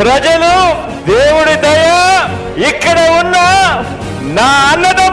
ప్రజలు దేవుడి దయ ఇక్కడ ఉన్న నా అన్నదమ్ములు